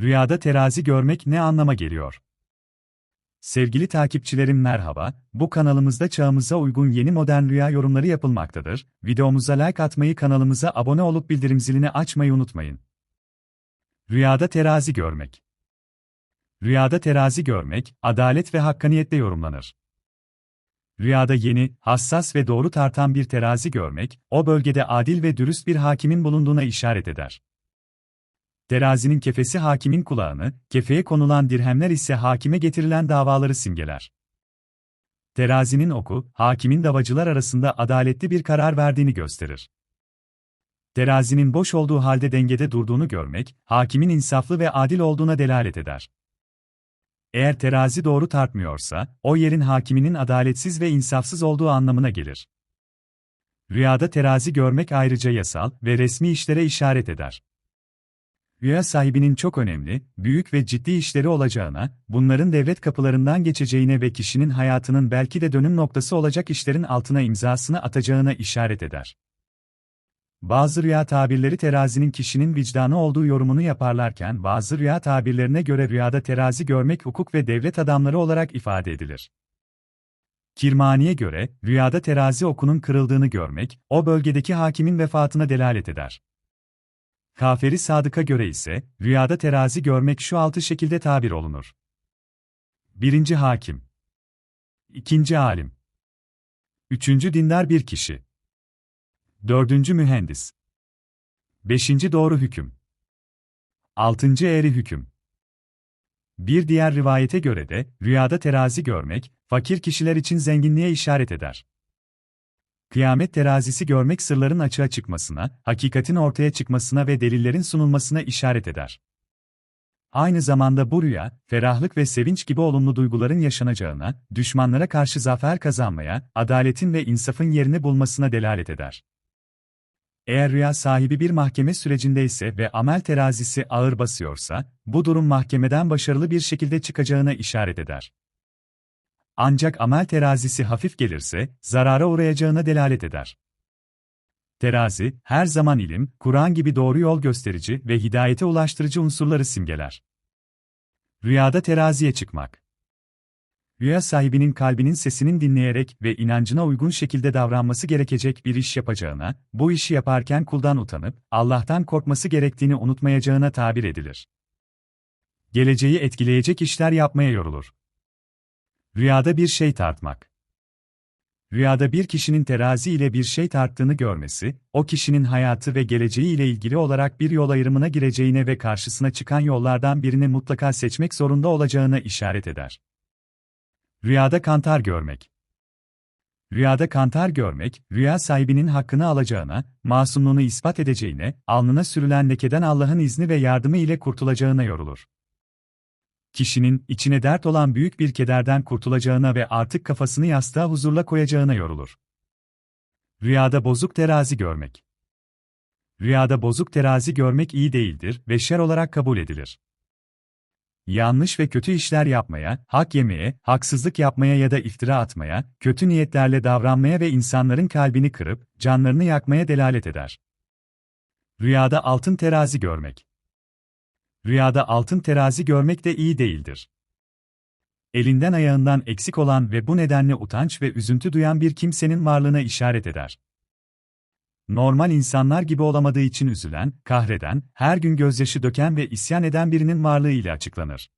Rüyada terazi görmek ne anlama geliyor? Sevgili takipçilerim merhaba, bu kanalımızda çağımıza uygun yeni modern rüya yorumları yapılmaktadır. Videomuza like atmayı kanalımıza abone olup bildirim zilini açmayı unutmayın. Rüyada terazi görmek Rüyada terazi görmek, adalet ve hakkaniyetle yorumlanır. Rüyada yeni, hassas ve doğru tartan bir terazi görmek, o bölgede adil ve dürüst bir hakimin bulunduğuna işaret eder. Terazinin kefesi hakimin kulağını, kefeye konulan dirhemler ise hakime getirilen davaları simgeler. Terazinin oku, hakimin davacılar arasında adaletli bir karar verdiğini gösterir. Terazinin boş olduğu halde dengede durduğunu görmek, hakimin insaflı ve adil olduğuna delalet eder. Eğer terazi doğru tartmıyorsa, o yerin hakiminin adaletsiz ve insafsız olduğu anlamına gelir. Rüyada terazi görmek ayrıca yasal ve resmi işlere işaret eder. Rüya sahibinin çok önemli, büyük ve ciddi işleri olacağına, bunların devlet kapılarından geçeceğine ve kişinin hayatının belki de dönüm noktası olacak işlerin altına imzasını atacağına işaret eder. Bazı rüya tabirleri terazinin kişinin vicdanı olduğu yorumunu yaparlarken bazı rüya tabirlerine göre rüyada terazi görmek hukuk ve devlet adamları olarak ifade edilir. Kirmani'ye göre, rüyada terazi okunun kırıldığını görmek, o bölgedeki hakimin vefatına delalet eder. Kaferi Sadık'a göre ise, rüyada terazi görmek şu altı şekilde tabir olunur. 1. Hakim 2. Alim 3. Dindar bir kişi 4. Mühendis 5. Doğru hüküm 6. Eğri hüküm Bir diğer rivayete göre de, rüyada terazi görmek, fakir kişiler için zenginliğe işaret eder. Kıyamet terazisi görmek sırların açığa çıkmasına, hakikatin ortaya çıkmasına ve delillerin sunulmasına işaret eder. Aynı zamanda bu rüya, ferahlık ve sevinç gibi olumlu duyguların yaşanacağına, düşmanlara karşı zafer kazanmaya, adaletin ve insafın yerini bulmasına delalet eder. Eğer rüya sahibi bir mahkeme sürecindeyse ve amel terazisi ağır basıyorsa, bu durum mahkemeden başarılı bir şekilde çıkacağına işaret eder. Ancak amel terazisi hafif gelirse, zarara uğrayacağına delalet eder. Terazi, her zaman ilim, Kur'an gibi doğru yol gösterici ve hidayete ulaştırıcı unsurları simgeler. Rüyada teraziye çıkmak Rüya sahibinin kalbinin sesinin dinleyerek ve inancına uygun şekilde davranması gerekecek bir iş yapacağına, bu işi yaparken kuldan utanıp, Allah'tan korkması gerektiğini unutmayacağına tabir edilir. Geleceği etkileyecek işler yapmaya yorulur. Rüyada bir şey tartmak. Rüyada bir kişinin terazi ile bir şey tarttığını görmesi, o kişinin hayatı ve geleceği ile ilgili olarak bir yol ayrımına gireceğine ve karşısına çıkan yollardan birini mutlaka seçmek zorunda olacağına işaret eder. Rüyada kantar görmek. Rüyada kantar görmek, rüya sahibinin hakkını alacağına, masumluğunu ispat edeceğine, alnına sürülen lekeden Allah'ın izni ve yardımı ile kurtulacağına yorulur kişinin içine dert olan büyük bir kederden kurtulacağına ve artık kafasını yastığa huzurla koyacağına yorulur. Rüyada bozuk terazi görmek. Rüyada bozuk terazi görmek iyi değildir ve şer olarak kabul edilir. Yanlış ve kötü işler yapmaya, hak yemeye, haksızlık yapmaya ya da iftira atmaya, kötü niyetlerle davranmaya ve insanların kalbini kırıp canlarını yakmaya delalet eder. Rüyada altın terazi görmek. Rüyada altın terazi görmek de iyi değildir. Elinden ayağından eksik olan ve bu nedenle utanç ve üzüntü duyan bir kimsenin varlığına işaret eder. Normal insanlar gibi olamadığı için üzülen, kahreden, her gün gözyaşı döken ve isyan eden birinin varlığı ile açıklanır.